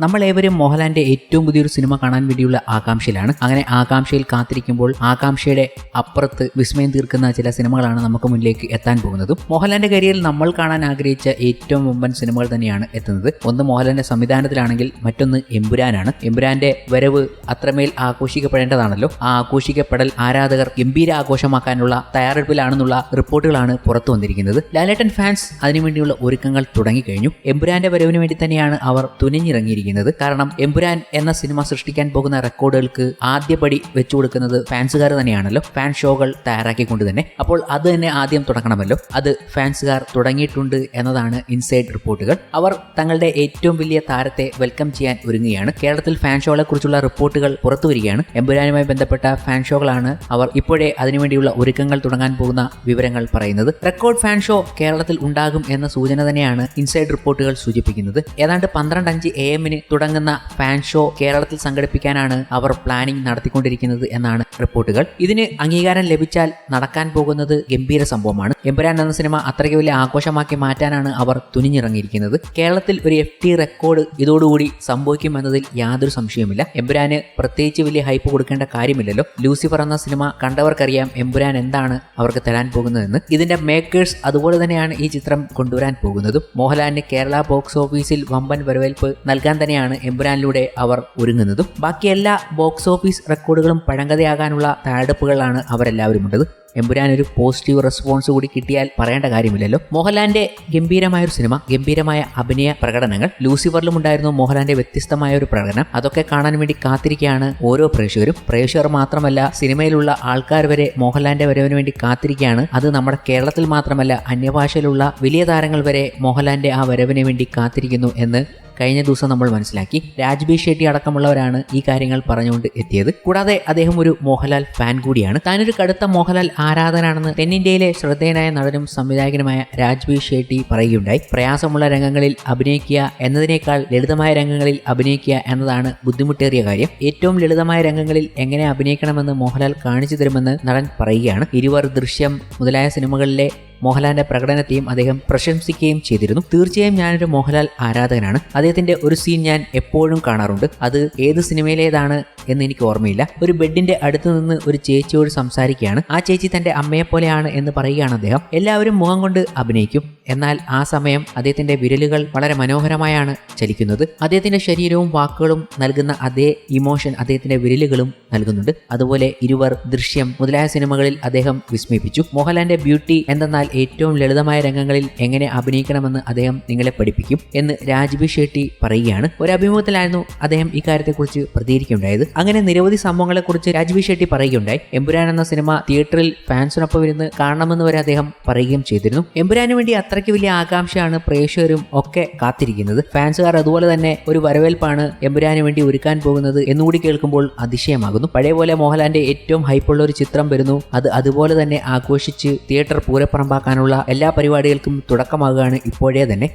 നമ്മളേവരും മോഹൻലാലിന്റെ ഏറ്റവും പുതിയൊരു സിനിമ കാണാൻ വേണ്ടിയുള്ള ആകാംക്ഷയിലാണ്. അങ്ങനെ ആകാംക്ഷയിൽ കാത്തിരിക്കുമ്പോൾ ആകാംക്ഷയുടെ അപ്പുറത്ത് വിസ്മയം തീർക്കുന്ന ചില സിനിമകളാണ് നമുക്ക് മുന്നിലേക്ക് എത്താൻ പോകുന്നതും. മോഹൻലാലിന്റെ കരിയറിൽ നമ്മൾ കാണാൻ ആഗ്രഹിച്ച ഏറ്റവും മുമ്പൻ സിനിമകൾ തന്നെയാണ് എത്തുന്നത്. ഒന്ന് മോഹൻലാലിന്റെ സംവിധാനത്തിലാണെങ്കിൽ മറ്റൊന്ന് എമ്പുരാനാണ്. എമ്പുരാന്റെ വരവ് അത്രമേൽ ആഘോഷിക്കപ്പെടേണ്ടതാണല്ലോ. ആ ആഘോഷിക്കപ്പെടൽ ആരാധകർ ഗംഭീര ആഘോഷമാക്കാനുള്ള തയ്യാറെടുപ്പിലാണെന്നുള്ള റിപ്പോർട്ടുകളാണ് പുറത്തു വന്നിരിക്കുന്നത്. ലാലേട്ടൻ ഫാൻസ് അതിനുവേണ്ടിയുള്ള ഒരുക്കങ്ങൾ തുടങ്ങിക്കഴിഞ്ഞു. എമ്പുരാന്റെ വരവിന് വേണ്ടി തന്നെയാണ് അവർ തുനിഞ്ഞിറങ്ങിയിരിക്കുന്നത്. കാരണം എമ്പുരാൻ എന്ന സിനിമ സൃഷ്ടിക്കാൻ പോകുന്ന റെക്കോർഡുകൾക്ക് ആദ്യപടി വെച്ചു കൊടുക്കുന്നത് ഫാൻസുകാർ തന്നെയാണല്ലോ. ഫാൻ ഷോകൾ തയ്യാറാക്കിക്കൊണ്ട് തന്നെ. അപ്പോൾ അത് തന്നെ ആദ്യം തുടങ്ങണമല്ലോ. അത് ഫാൻസുകാർ തുടങ്ങിയിട്ടുണ്ട് എന്നതാണ് ഇൻസൈഡ് റിപ്പോർട്ടുകൾ. അവർ തങ്ങളുടെ ഏറ്റവും വലിയ താരത്തെ വെൽക്കം ചെയ്യാൻ ഒരുങ്ങുകയാണ്. കേരളത്തിൽ ഫാൻ ഷോകളെ കുറിച്ചുള്ള റിപ്പോർട്ടുകൾ പുറത്തു വരികയാണ്. എമ്പുരാനുമായി ബന്ധപ്പെട്ട ഫാൻ ഷോകളാണ് അവർ ഇപ്പോഴേ അതിനുവേണ്ടിയുള്ള ഒരുക്കങ്ങൾ തുടങ്ങാൻ പോകുന്ന വിവരങ്ങൾ പറയുന്നത്. റെക്കോർഡ് ഫാൻ ഷോ കേരളത്തിൽ ഉണ്ടാകും എന്ന സൂചന തന്നെയാണ് ഇൻസൈഡ് റിപ്പോർട്ടുകൾ സൂചിപ്പിക്കുന്നത്. ഏതാണ്ട് പന്ത്രണ്ട് അഞ്ച് എ തുടങ്ങുന്ന ഫാൻ ഷോ കേരളത്തിൽ സംഘടിപ്പിക്കാനാണ് അവർ പ്ലാനിംഗ് നടത്തിക്കൊണ്ടിരിക്കുന്നത് എന്നാണ് റിപ്പോർട്ടുകൾ. ഇതിന് അംഗീകാരം ലഭിച്ചാൽ നടക്കാൻ പോകുന്നത് ഗംഭീര സംഭവമാണ്. എമ്പുരാൻ എന്ന സിനിമ അത്രയ്ക്ക് വലിയ ആഘോഷമാക്കി മാറ്റാനാണ് അവർ തുനിഞ്ഞിറങ്ങിയിരിക്കുന്നത്. കേരളത്തിൽ ഒരു എഫ് ടി റെക്കോർഡ് ഇതോടുകൂടി സംഭവിക്കുമെന്നതിൽ യാതൊരു സംശയവുമില്ല. എമ്പുരാന് പ്രത്യേകിച്ച് വലിയ ഹൈപ്പ് കൊടുക്കേണ്ട കാര്യമില്ലല്ലോ. ലൂസിഫർ എന്ന സിനിമ കണ്ടവർക്കറിയാം എമ്പുരാൻ എന്താണ് അവർക്ക് തരാൻ പോകുന്നതെന്ന്. ഇതിന്റെ മേക്കേഴ്സ് അതുപോലെ തന്നെയാണ് ഈ ചിത്രം കൊണ്ടുവരാൻ പോകുന്നതും. മോഹൻലാലിന് കേരള ബോക്സ് ഓഫീസിൽ വമ്പൻ വരവേൽപ്പ് നൽകാൻ തന്നെയാണ് എംബുരാനിലൂടെ അവർ ഒരുങ്ങുന്നതും. ബാക്കി എല്ലാ ബോക്സ് ഓഫീസ് റെക്കോർഡുകളും പഴങ്കഥയാകാനുള്ള തയ്യാറെടുപ്പുകളാണ് അവരെല്ലാവരും ഉണ്ടത്. എമ്പുരാൻ ഒരു പോസിറ്റീവ് റെസ്പോൺസ് കൂടി കിട്ടിയാൽ പറയേണ്ട കാര്യമില്ലല്ലോ. മോഹൻലാലിന്റെ ഗംഭീരമായ ഒരു സിനിമ ഗംഭീരമായ അഭിനയ പ്രകടനങ്ങൾ ലൂസിഫറിലും ഉണ്ടായിരുന്നു മോഹൻലാലിന്റെ വ്യത്യസ്തമായ ഒരു പ്രകടനം. അതൊക്കെ കാണാൻ വേണ്ടി കാത്തിരിക്കുകയാണ് ഓരോ പ്രേക്ഷകരും. പ്രേക്ഷകർ മാത്രമല്ല സിനിമയിലുള്ള ആൾക്കാർ വരെ മോഹൻലാലിന്റെ വരവിന് വേണ്ടി കാത്തിരിക്കുകയാണ്. അത് നമ്മുടെ കേരളത്തിൽ മാത്രമല്ല അന്യഭാഷയിലുള്ള വലിയ താരങ്ങൾ വരെ മോഹൻലാലിന്റെ ആ വരവിന് വേണ്ടി കാത്തിരിക്കുന്നു എന്ന് കഴിഞ്ഞ ദിവസം നമ്മൾ മനസ്സിലാക്കി രാജ്ബി ഷെട്ടി അടക്കമുള്ളവരാണ് ഈ കാര്യങ്ങൾ പറഞ്ഞുകൊണ്ട് എത്തിയത്. കൂടാതെ അദ്ദേഹം ഒരു മോഹൻലാൽ ഫാൻ കൂടിയാണ്. താനൊരു കടുത്ത മോഹൻലാൽ ആരാധനാണെന്ന് തെന്നിന്ത്യയിലെ ശ്രദ്ധേയനായ നടനും സംവിധായകനുമായ രാജ്ബി ഷെട്ടി പറയുകയുണ്ടായി. പ്രയാസമുള്ള രംഗങ്ങളിൽ അഭിനയിക്കുക എന്നതിനേക്കാൾ ലളിതമായ രംഗങ്ങളിൽ അഭിനയിക്കുക എന്നതാണ് ബുദ്ധിമുട്ടേറിയ കാര്യം. ഏറ്റവും ലളിതമായ രംഗങ്ങളിൽ എങ്ങനെ അഭിനയിക്കണമെന്ന് മോഹൻലാൽ കാണിച്ചു തരുമെന്ന് നടൻ പറയുകയാണ്. ഇരുവർ ദൃശ്യം മുതലായ സിനിമകളിലെ മോഹൻലാലിന്റെ പ്രകടനത്തെയും അദ്ദേഹം പ്രശംസിക്കുകയും ചെയ്തിരുന്നു. തീർച്ചയായും ഞാനൊരു മോഹൻലാൽ ആരാധകനാണ്. അദ്ദേഹത്തിന്റെ ഒരു സീൻ ഞാൻ എപ്പോഴും കാണാറുണ്ട്. അത് ഏത് സിനിമയിലേതാണ് എന്ന് എനിക്ക് ഓർമ്മയില്ല. ഒരു ബെഡിന്റെ അടുത്ത് നിന്ന് ഒരു ചേച്ചിയോട് സംസാരിക്കുകയാണ്. ആ ചേച്ചി തന്റെ അമ്മയെ പോലെയാണ് എന്ന് പറയുകയാണ് അദ്ദേഹം. എല്ലാവരും മുഖം കൊണ്ട് അഭിനയിക്കും. എന്നാൽ ആ സമയം അദ്ദേഹത്തിന്റെ വിരലുകൾ വളരെ മനോഹരമായാണ് ചലിക്കുന്നത്. അദ്ദേഹത്തിന്റെ ശരീരവും വാക്കുകളും നൽകുന്ന അതേ ഇമോഷൻ അദ്ദേഹത്തിന്റെ വിരലുകളും നൽകുന്നുണ്ട്. അതുപോലെ ഇരുവർ ദൃശ്യം മുതലായ സിനിമകളിൽ അദ്ദേഹം വിസ്മയിപ്പിച്ചു. മോഹൻലാലിന്റെ ബ്യൂട്ടി എന്തെന്നാൽ ഏറ്റവും ലളിതമായ രംഗങ്ങളിൽ എങ്ങനെ അഭിനയിക്കണമെന്ന് അദ്ദേഹം നിങ്ങളെ പഠിപ്പിക്കും എന്ന് രാജ്ബി ഷെട്ടി പറയുകയാണ്. ഒരു അഭിമുഖത്തിലായിരുന്നു അദ്ദേഹം ഇക്കാര്യത്തെക്കുറിച്ച് പ്രതികരിക്കുകയുണ്ടായത്. അങ്ങനെ നിരവധി സംഭവങ്ങളെക്കുറിച്ച് രാജ്വി ഷെട്ടി പറയുകയുണ്ടായി. എമ്പുരാൻ എന്ന സിനിമ തിയേറ്ററിൽ ഫാൻസിനൊപ്പം ഇരുന്ന് കാണണമെന്ന് വരെ അദ്ദേഹം പറയുകയും ചെയ്തിരുന്നു. എമ്പുരാന് വേണ്ടി അത്രയ്ക്ക് വലിയ ആകാംക്ഷയാണ് പ്രേക്ഷകരും ഒക്കെ കാത്തിരിക്കുന്നത്. ഫാൻസുകാർ അതുപോലെ തന്നെ ഒരു വരവേൽപ്പാണ് എമ്പുരാന് വേണ്ടി ഒരുക്കാൻ പോകുന്നത് എന്നുകൂടി കേൾക്കുമ്പോൾ അതിശയമാകുന്നു. പഴയ പോലെ മോഹൻലാലിന്റെ ഏറ്റവും ഹൈപ്പുള്ള ഒരു ചിത്രം വരുന്നു. അത് അതുപോലെ തന്നെ ആഘോഷിച്ച് തിയേറ്റർ പൂരപ്പറമ്പാക്കാനുള്ള എല്ലാ പരിപാടികൾക്കും തുടക്കമാകുകയാണ് ഇപ്പോഴേ തന്നെ.